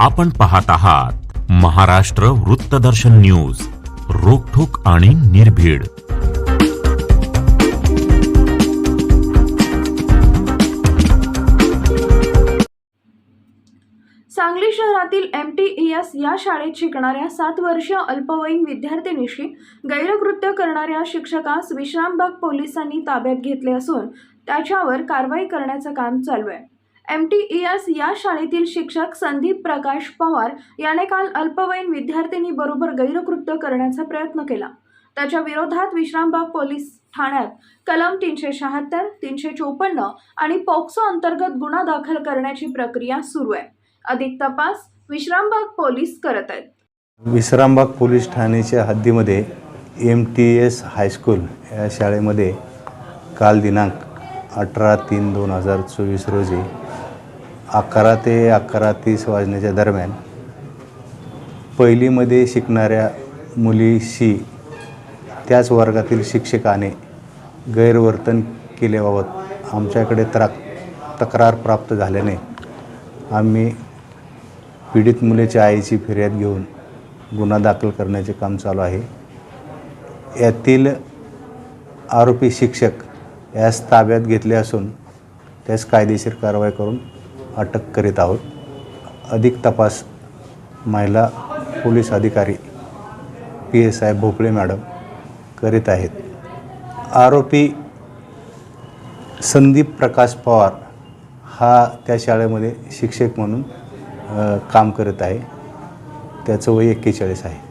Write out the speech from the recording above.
आपण पाहत आहात महाराष्ट्र वृत्तदर्शन न्यूज रोखोक आणि निर्भीड. सांगली शहरातील एम टी ई एस या शाळेत शिकणाऱ्या सात वर्षीय अल्पवयीन विद्यार्थिनीशी गैरकृत्य करणाऱ्या शिक्षकास विश्रामबाग पोलिसांनी ताब्यात घेतले असून त्याच्यावर कारवाई करण्याचं काम चालू आहे. एम टी ई एस या शाळेतील शिक्षक संदीप प्रकाश पवार याने काल अल्पवयीन विद्यार्थिनीबरोबर गैरकृत्य करण्याचा प्रयत्न केला. त्याच्या विरोधात विश्रामबाग पोलीस ठाण्यात कलम तीनशे शहात्तर तीनशे चोपन्न आणि पॉक्सो अंतर्गत गुन्हा दाखल करण्याची प्रक्रिया सुरू आहे. अधिक तपास विश्रामबाग पोलीस करत आहेत. विश्रामबाग पोलीस ठाण्याच्या हद्दीमध्ये M T S high school या शाळेमध्ये काल दिनांक अठरा तीन दोन हजार चोवीस रोजी अकरा ते अकरा तीस वाजण्याच्या दरम्यान पहिलीमध्ये शिकणाऱ्या मुलीशी त्याच वर्गातील शिक्षकाने गैरवर्तन केल्याबाबत आमच्याकडे त्रा तक्रार प्राप्त झाल्याने आम्ही पीडित मुलीच्या आईची फिर्याद घेऊन गुन्हा दाखल करण्याचे काम चालू आहे. यातील आरोपी शिक्षक यास ताब्यात घेतले असून त्यास कायदेशीर कारवाई करून अटक करीत आहोत. अधिक तपास महिला पोलीस अधिकारी P S I Bhople madam करीत आहेत. आरोपी संदीप प्रकाश पवार हा त्या शाळेमध्ये शिक्षक म्हणून काम करत आहे. त्याचं वय एक्केचाळीस आहे.